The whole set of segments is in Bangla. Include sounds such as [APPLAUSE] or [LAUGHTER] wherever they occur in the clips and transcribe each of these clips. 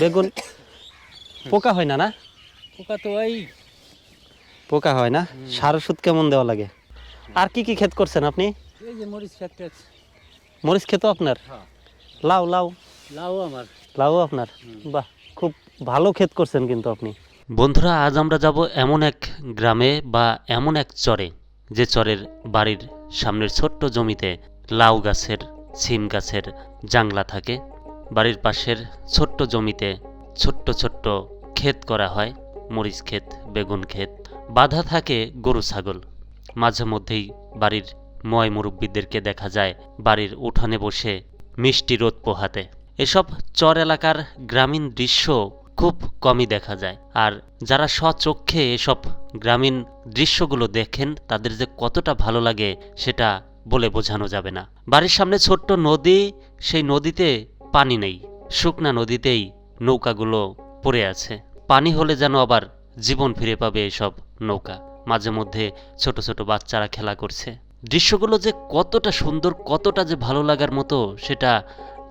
বেগুন পোকা হয় না না? পোকা তো ওই পোকা হয় না? সার ওষুধ কেমন দেওয়া লাগে? আর কি কি ক্ষেত করছেন আপনি? এই যে মরিচ আছে মরিচ ক্ষেত আপনার? হ্যাঁ। লাউ লাউ। লাউ আমার। লাউ আপনার? বাহ খুব ভালো ক্ষেত করছেন কিন্তু আপনি। বন্ধুরা আজ আমরা যাব এমন এক গ্রামে বা এমন এক চরে যে চরের বাড়ির সামনের ছোট্ট জমিতে লাউ গাছের সিম গাছের জাংলা থাকে। বাড়ির পাশের ছোট্ট জমিতে ছোট্ট ছোট্ট ক্ষেত করা হয়, মরিচ ক্ষেত, বেগুন ক্ষেত। বাধা থাকে গরু, ছাগল। মাঝে মধ্যেই বাড়ির ময় মুরব্বীদেরকে দেখা যায় বাড়ির উঠানে বসে মিষ্টি রোদ পোহাতে। এসব চর এলাকার গ্রামীণ দৃশ্য খুব কমই দেখা যায়। আর যারা স্বচক্ষে এসব গ্রামীণ দৃশ্যগুলো দেখেন, তাদের যে কতটা ভালো লাগে সেটা বলে বোঝানো যাবে না। বাড়ির সামনে ছোট্ট নদী, সেই নদীতে পানি নেই। শুকনা নদীতেই নৌকাগুলো পড়ে আছে। পানি হলে যেন আবার জীবন ফিরে পাবে এসব নৌকা। মাঝে মধ্যে ছোট ছোট বাচ্চারা খেলা করছে। দৃশ্যগুলো যে কতটা সুন্দর, কতটা যে ভালো লাগার মতো, সেটা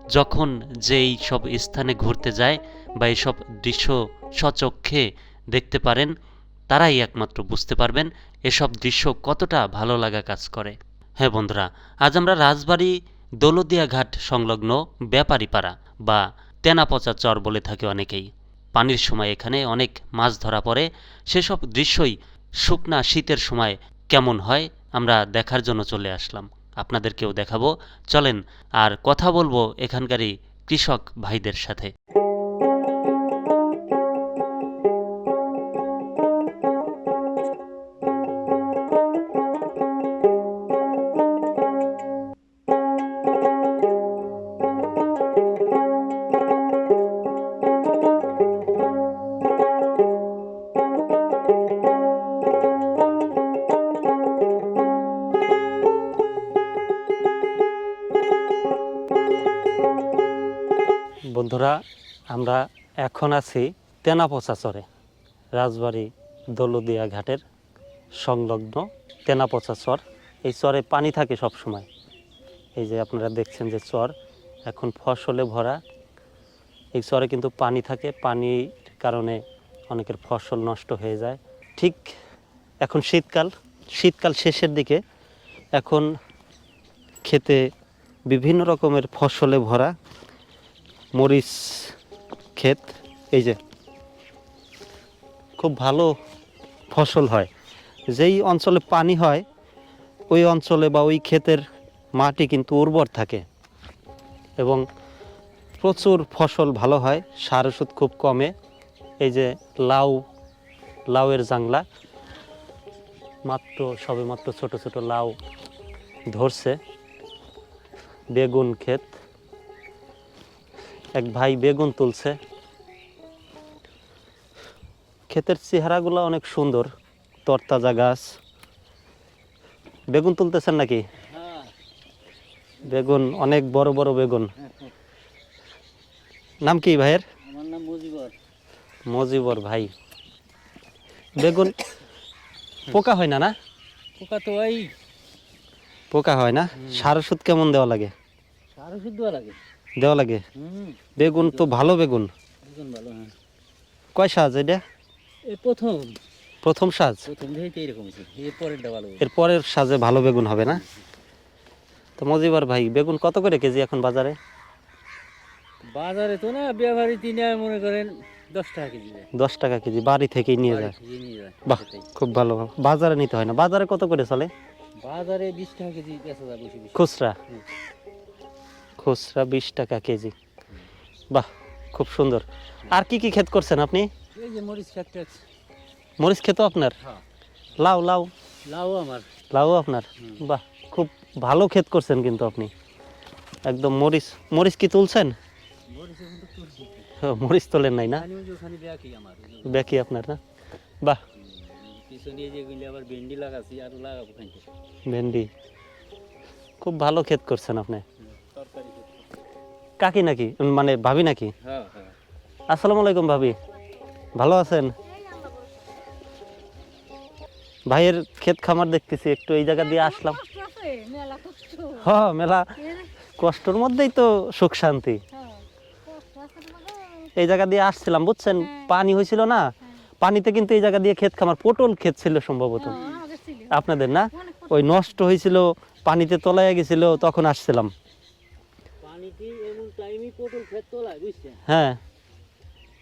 যখন যেই সব স্থানে ঘুরতে যায় বা এইসব দৃশ্য স্বচক্ষে দেখতে পারেন, তারাই একমাত্র বুঝতে পারবেন এসব দৃশ্য কতটা ভালো লাগা কাজ করে। হ্যাঁ বন্ধুরা, আজ আমরা রাজবাড়ি দৌলদিয়া ঘাট সংলগ্ন ব্যাপারীপাড়া বা তেনাপচা চর বলে থাকে অনেকেই। পানির সময় এখানে অনেক মাছ ধরা পড়ে। সেসব দৃশ্যই শুকনা শীতের সময় কেমন হয় আমরা দেখার জন্য চলে আসলাম। আপনাদেরকেও দেখাবো। চলেন আর কথা বলব এখানকারই কৃষক ভাইদের সাথে। বন্ধুরা, আমরা এখন আছি তেনাপোচা চরে রাজবাড়ি দৌলদিয়া ঘাটের সংলগ্ন তেনাপোচা চর এই চরে পানি থাকে সব সময়। এই যে আপনারা দেখছেন যে চর এখন ফসলে ভরা। এই চরে কিন্তু পানি থাকে, পানির কারণে অনেকের ফসল নষ্ট হয়ে যায়। ঠিক এখন শীতকাল শীতকাল শেষের দিকে এখন খেতে বিভিন্ন রকমের ফসলে ভরা। মরিচ ক্ষেত, এই যে খুব ভালো ফসল হয়। যেই অঞ্চলে পানি হয়, ওই অঞ্চলে বা ওই ক্ষেতের মাটি কিন্তু উর্বর থাকে এবং প্রচুর ফসল ভালো হয়, সার ওষুধ খুব কমে। এই যে লাউ, লাউয়ের জাংলা, মাত্র সবে মাত্র ছোট ছোট লাউ ধরছে। বেগুন ক্ষেত এক ভাই বেগুন তুলছে। ক্ষেতের চেহারাগুলো অনেক সুন্দর তরতাজা গাছ। বেগুন তুলতেছেন নাকি? বেগুন অনেক বড় বড় বেগুন। নাম কি ভাইয়ের? মুজিবর। ভাই। বেগুন পোকা হয় না না? পোকা তো ওই পোকা হয় না? সার ওষুধ কেমন দেওয়া লাগে? সার ওষুধ লাগে। দেওয়া লাগে। বেগুন তো ভালো বেগুন। ভালো হ্যাঁ। কয় সাজ এটা? এই প্রথম। প্রথম সাজ? প্রথম দেখে এরকম এর পরের সাজে ভালো বেগুন হবে না? তো মজিবর ভাই বেগুন কত করে কেজি এখন বাজারে? বাজারে তো না ব্যবহারী তিনে মনে করেন দশ টাকা কেজি দশ টাকা কেজি বাড়ি থেকেই নিয়ে যায়। বাহ খুব ভালো। বাজারে নিতে হয় না। বাজারে কত করে চলে? বাজারে বিশ টাকা কেজি বেচা যায় খুচরা। খুচরা বিশ টাকা কেজি। বাহ খুব সুন্দর। আর কি কি ক্ষেত করছেন আপনি? মরিচ খেতে ক্ষেত আপনার? হ্যাঁ। লাউ লাউ। লাউ আমার। লাউ আপনার? বাহ খুব ভালো ক্ষেত করছেন কিন্তু আপনি। একদম মরিচ মরিচ কি তুলছেন? মরিচ মরিচ তোলেন নাই না? ব্যাকি আপনার না? বাহ। ভেন্ডি খুব ভালো ক্ষেত করছেন আপনি। কাকি নাকি? মানে ভাবি নাকি? হ্যাঁ হ্যাঁ। আসসালামু আলাইকুম ভাবি। ভালো আছেন? ভাইয়ের ক্ষেত খামার দেখতেছি একটু এই জায়গা দিয়ে আসলাম। কষ্ট মেলা হ মেলা হ্যাঁ, কষ্টর মধ্যেই তো সুখ শান্তি। হ্যাঁ, এই জায়গা দিয়ে আসছিলাম বুঝছেন? পানি হয়েছিল না? পানিতে কিন্তু এই জায়গা দিয়ে ক্ষেত খামার পটল ক্ষেত ছিল সম্ভবত। আপনাদের না? ওই নষ্ট হয়েছিল পানিতে তলায় গেছিল তখন আসছিলাম। পটল ক্ষেত তোলা বুঝছেন? হ্যাঁ।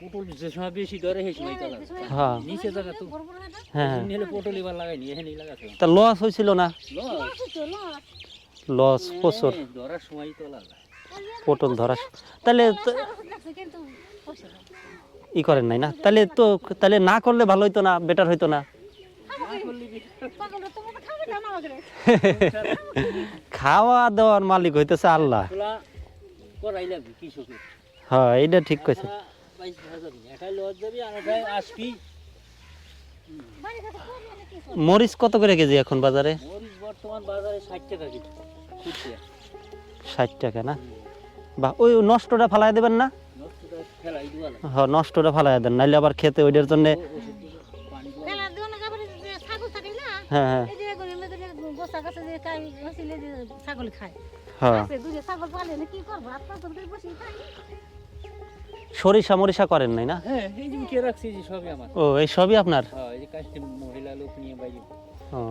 পটল যে সময় বেশি ধরে সেই সময় তোলা হ্যাঁ নিচে জায়গা তো। বড় বড় হাঁটা হ্যাঁ নিলে পটল এবার লাগাইনি এখানে লাগাছে তা লস হয়েছিল না? লস। লস প্রচুর হ্যাঁ, ধরার সময় তোলা পটল ধরা তাহলে। ই করেন নাই না? তাহলে তো তাহলে না করলে ভালো হইতো না বেটার হইতো না? খাওয়া [LAUGHS] দাওয়ার মালিক হইতেছে আল্লাহ। করাই লাগবে কৃষকের হ্যাঁ এইটা ঠিক কইছে মরিচ কত করে কেজি এখন বাজারে? মরিচ বর্তমান বাজারে ষাট টাকা কেজি ষাট টাকা না? বা ওই নষ্টটা ফালাই দেবেন না? হ্যাঁ নষ্টটা ফালাই দেন নাইলে আবার খেতে ওইটার জন্য হ্যাঁ হ্যাঁ। ছাগল খায়। হ্যাঁ। তো সরিষা মরিষা করেন নাই না? হ্যাঁ ও এই সবই আপনার? হ্যাঁ এই যে কাজটি মহিলা লোক নিয়ে বাইরে। ও।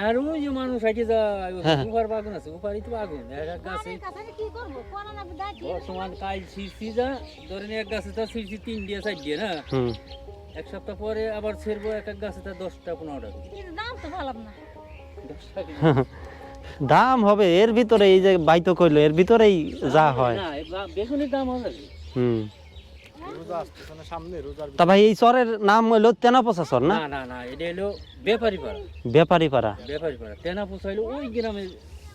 আর ওই যে মানুষ আগে যায়। উপার বাগুন আছে উপারই তো বাগুন এক এক গাছে। বাড়ির কাছে কি করব? না বর্তমান কাজ ছিঁড়ছি যা ধরেন এক গাছে তার ছিঁড়ছি তিন দিয়ে চার দিয়ে না? হুম। এক সপ্তাহ পরে আবার ছেড়বো এক এক গাছে তার দশটা পনেরোটা। দাম তো ভালো না। দশটা। [LAUGHS] দাম হবে এর ভিতরে এই যে বাইতো কইলো এর ভিতরেই যা হয়। বেগুনের দাম হবে। হুম। তা ভাই এই চরের নাম হইল তেনাপোসা চর না? না না না এটা হলো ব্যাপারী পাড়া। ব্যাপারী পাড়া। ব্যাপারী পাড়া। তেনা হইল ওই গ্রামের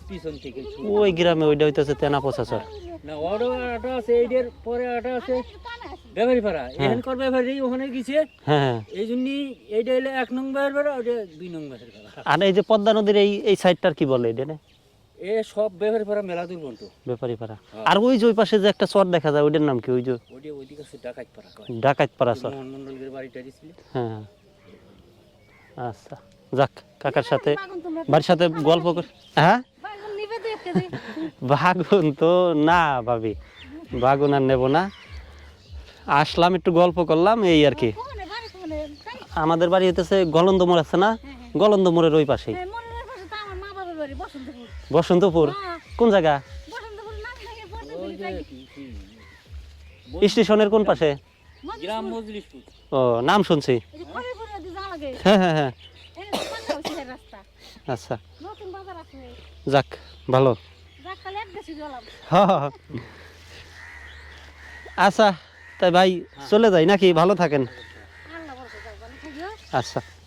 পিছন থেকে ওই গ্রামে ওইটা হইতেছে তেনাপোসা চর না আটা আছে এইটার পরে আটা আছে। ব্যাপারী পাড়া এখানকার ব্যাপারী ওখানে গেছে হ্যাঁ হ্যাঁ। এই জন্যই এইটা হলো এক নং ব্যাপার পাড়া ওটা দুই নং ব্যাপারী পাড়া। আর এই যে পদ্মা নদীর এই এই সাইডটার কি বলে এটা? এ সব ব্যাপারী পাড়া মেলা দূর পর্যন্ত ব্যাপারী পাড়া। হ্যাঁ। আর ওই যে ওই পাশে যে একটা চর দেখা যায় ওইটার নাম কি? ওই যে ওইটা ওইদিকে আছে ডাকাত পাড়া ডাকাত পাড়া মন্ডলের বাড়িটা দিছিল হ্যাঁ হ্যাঁ। আচ্ছা যাক কাকার সাথে বাড়ির সাথে গল্প কর হ্যাঁ? বাগুন তো না ভাবি বাগুন আর নেব না। আসলাম একটু গল্প করলাম এই আর কি। আমাদের বাড়ি হইতেছে গলন্দ মোড় আছে না? গলন্দ মোড়ের ওই পাশেই। হ্যাঁ, পাশে তো আমার মা বাবার বাড়ি বসন্তপুর। বসন্তপুর? হ্যাঁ। কোন জায়গা? স্টেশনের কোন পাশে? ও নাম শুনছি। হ্যাঁ হ্যাঁ হ্যাঁ। আচ্ছা। যাক ভালো। [LAUGHS] আচ্ছা তাই ভাই চলে যাই নাকি? ভালো থাকেন। আচ্ছা।